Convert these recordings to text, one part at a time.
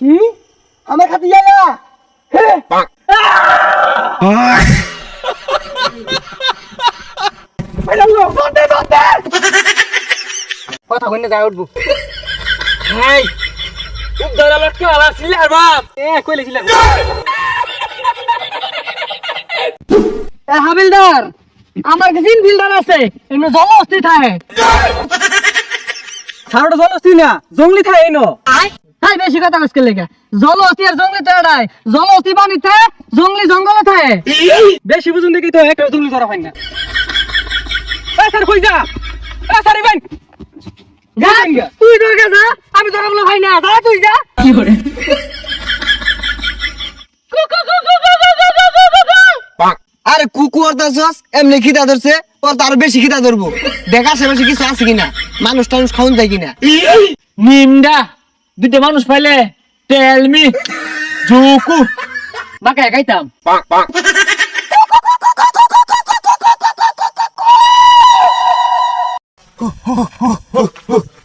কি? আমার খাতে যাইলা কথা কইনে যাই উঠবো। হাই। উদ্ধার লটকে আলা ছিলে আর বাপ। এ কইলে ছিল এ হাবিলদার আমার কাছে ফিল্টার আছে। এমনি জল অস্থির থাকে সারটা জলস্তি না জঙ্গলি থাকে এনো। তাই বেশি কথা কইছ লেগে? জল অস্থি আর জঙ্গলি তেড়াই জল অস্থি পানিতে জঙ্গলি জঙ্গলে থাকে। বেশি বুঝুন দেখি তো একটা জঙ্গলি ধরা হয় না। স্যার কই যা? স্যার ইবেন তুই যা। আমি তোর বলে ভাই না। যা তুই যা। কি করে? আরে কুকু অর্দাস এমনি খিদা ধরছে ওর তো আরও বেশি খিদা ধরবো। দেখা আশেপাশে কিছু আছে কিনা? মানুষ টানুষ খাওয়ান যায় কিনা? নিমডা। দুটো মানুষ পাইলে টেল মি জুকু। মাকে খাইতাম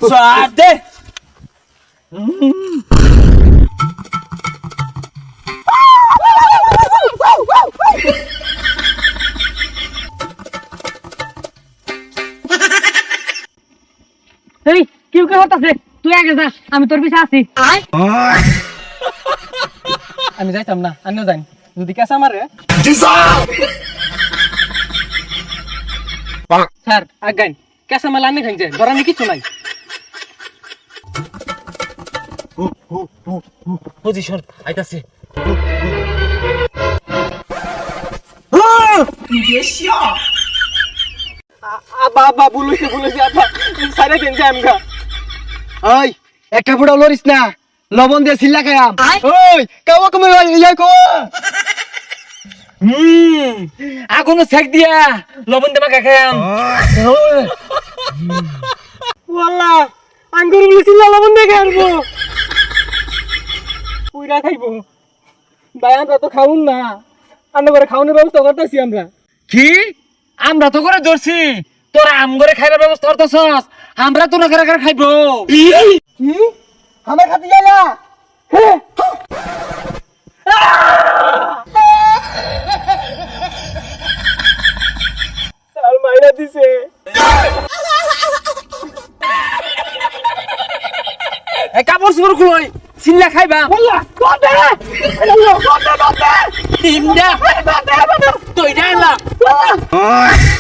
সাদে এই কেউ কেউ হতাছে। তুই আগে যা আমি তোর পিছে আছি। আমি যাইতাম না আমিও জানি যদি কেসা মারে? স্যার আগাইন। কেসা মালা আনি খাইছে ধরানি কিছু নাই। পজিশন আইতাছে। আবা আবা বুলুছে বুলুছে আবা সাইডে দেন যে আমগা। ওই একটা ফুটা লরিস না। লবণ দিয়ে সিল্লা খায়াম ওই কাওয়া কমে ইয়া কো। হুম আগুনো সেক দিয়া লবণ দেমা খাইয়াম। ওয়াল্লা আঙ্গুরগুলো চিল্লা লবণ দেখে আনব পুইরা খাইবো। ভাই আমরা তো খাউন না। আমরা করে খাওয়ানোর ব্যবস্থা করতেছি আমরা। কি? আমরা তো করে ধরছি। তোরা আম করে খাইবার ব্যবস্থা করতেছস। আমরা তো না করে করে খাইবো কি? আমার খাতে আর মাইরা দিছে। এ কাপড় চোপড় খুলই চিল্লা খাইবা। বললা তুই জানলা আমার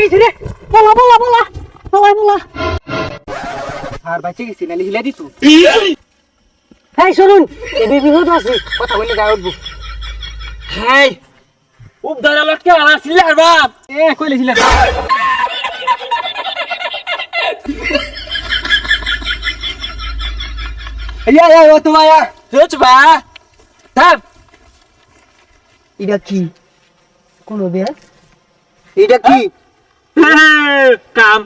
বাচ্চা গেছে রে। বলা বলা বলা। বলা বলা। আর বাচ্চা গেছি নালি হিলা দিতু। এই শুনুন এই বিপদ আছে। কথা কইলে গায়ে উঠবো। হাই উপদারা লটকে আলা চিল্লা আর বাপ এ কইলে চিল্লা ইয়া ইয়া ও তোমা ইয়া রোজ বা। থাম। এটা কি? কোন দে এটা কি? কাম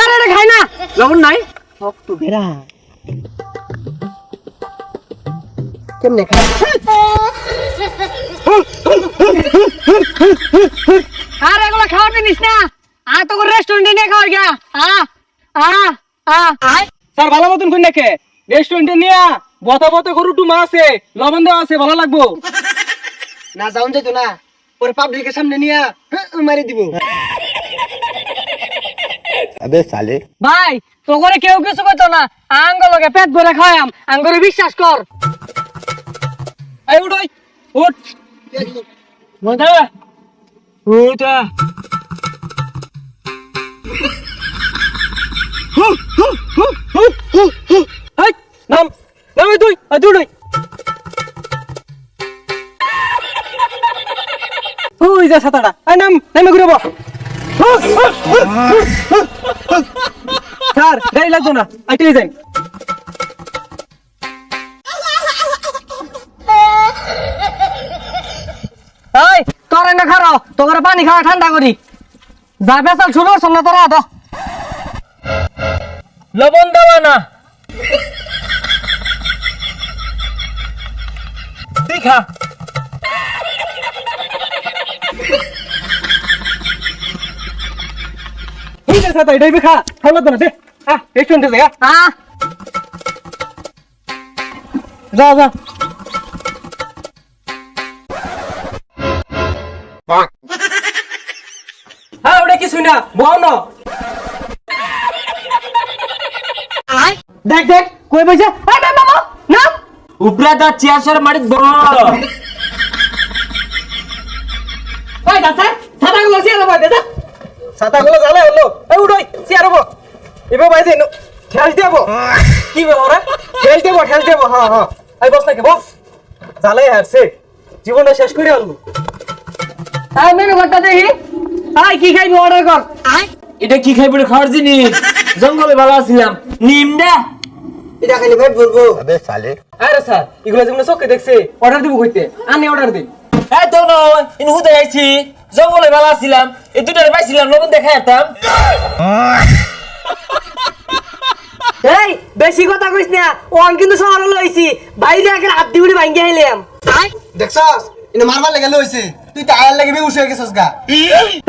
আরে রে খাই না। লবণ নাই? শক্ত বেড়া কেমনে খায় আর, এগুলো খাওয়ার জিনিস না। আ তো রেস্টুরেন্টে নিয়ে খাওয়ার গা। আ আ স্যার, ভালো মতন কই নাকে? রেস্টুরেন্টে নিয়া বতা বতা গরু টুমা আছে, লবণ দেওয়া আছে, ভালো লাগবো। না যাউন যাইতো না। পরে পাবলিকের সামনে নিয়ে মারি দিব। আবে সালে। ভাই তো করে কেউ কিছু কইতো না। আঙ্গ লগে পেট ভরে খায়াম আঙ্গরে বিশ্বাস কর। এই উঠই উঠ। মদা উঠা হু নাম। নাম তুই আই তুই ওই নাম, নামে ঘুরে স্যার, গাড়ি লাগতো না। আইটেই যাই। এই, তোর এনে খারো, তোর পানি খাওয়া ঠান্ডা করি। যা বেসাল শুরু সামনে তোরা তো লবণ দেওয়া না। দেখা দে সাথে এটাই খা খাওয়া না দে। হ্যাঁ রেস্টুরেন্টে যা হ্যাঁ যা যা হ্যাঁ ওটা কিছুই না বল না। দেখ দেখ কই বইছে? এই বে মামা না উপরা দা চেয়ার মারি বড়। ওই দাসা? সাদা গুলো সিয়া দাও দাদা জ্বালা হলো। এই উড়ই চেয়ার হব এবার বাইরে ঠেল দেব কি ব্যাপার ঠেল দেব ঠেল দেব হ্যাঁ হ্যাঁ এই বস নাকি বস জ্বালাই হারছে জীবনটা শেষ করে এই মেনু দেখি। আই কি খাইবি অর্ডার কর এটা কি খাইবি খাওয়ার জিনিস জঙ্গলে ভালো আছিলাম। নিম দে। এটা খালি পেট ভরবো আরে স্যার এগুলো যেগুলো চোখে দেখছে অর্ডার দিব কইতে। আনি অর্ডার দিন এই তো নয় ইন হুদে আইছি। জঙ্গলে ভালো আছিলাম এই দুটারে পাইছিলাম লবণ দেখা যেতাম এই বেশি কথা কইস না ওন কিন্তু শহর লইছি বাইরে আগে হাত দিবি ভাঙ্গি আইলাম। দেখছস? ইনে মারবার লাগে লইছে। তুই তো আয়ার লাগে বেউস হয়ে গেছস গা।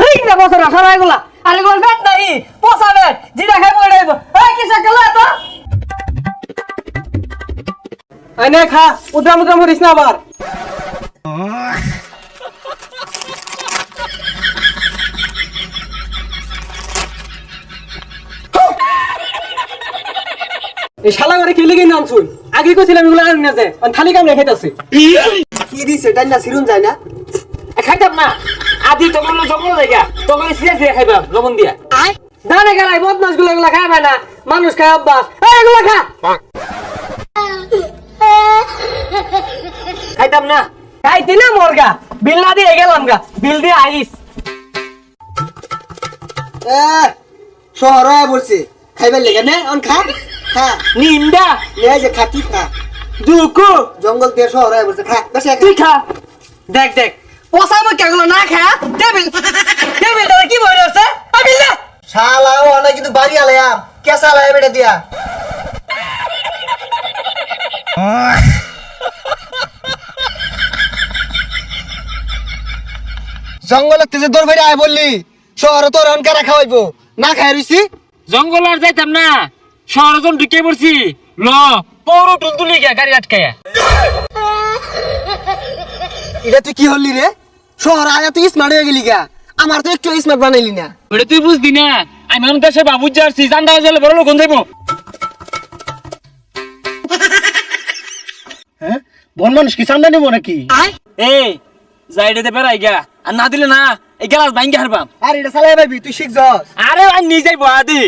এই না বছর রাখা এগুলা আরে গোল বেট নাই পোষা বেট যেটা খাইবো এটাই এই কিসে গেল তো? আই নে খা উদ্রাম উদ্রাম করিস না আবার। এই শালা করে কি লিখে নাম আগে কইছিলাম এগুলো আনি না যায় থালি কাম রেখে আছে কি দিছে ডাইনা সিরুন যায় না? খাইতাম না আদি তখন জায়গা তখন খাইবাম লবণ দিয়া। গেলাই বদমাসগুলো এগুলা খাইবে না মানুষ খায় অভ্যাস। এই এগুলা খা। খাইতাম না খাইতি না মরগা বিল না দিয়ে গেলাম গা বিল দিয়ে আইস। এ শহর বলছে খাইবার লেগে নে অন খা। খা নিন্দা? নে যে খা তুই খা। দুকু? জঙ্গল দিয়ে শহর হয়ে বলছে খা। বেশি তুই খা। দেখ দেখ। পোষা মুখ এগুলো না খা। টেবিল। টেবিল কি বই আছে বিল দে শালা ও অনেক কিন্তু বাড়ি আলায়াম কেসা আলায়াম এটা দিয়া। জঙ্গলের তেজে দৌড় বেড়ে আয় বললি। শহরে তোর অনকা রাখা হইব না খাই রইছি? জঙ্গল আর যাইতাম না। শহরে যখন ঢুকে পড়ছি। ল পৌর টুলতুলি গিয়া গাড়ি আটকায়া। এটা তুই কি হলি রে? শহর আয়া তুই স্মার্ট হয়ে গেলি গা। আমার তো একটু স্মার্ট বানাইলি না। ওটা তুই বুঝদি না? আমি আমার দেশে বাবু যাচ্ছি জানটা গেলে বড় লোক যাইব। হ্যাঁ? বন মানুষ কি চান্দা নেব নাকি? এই যাইডে দে বেড়াই গা আর না দিলে না এই গেলাস ভাঙ্গি হারবাম। আর এটা চালাই পাবি তুই শিখ যাস আরে আমি নিজেই বয়া দি।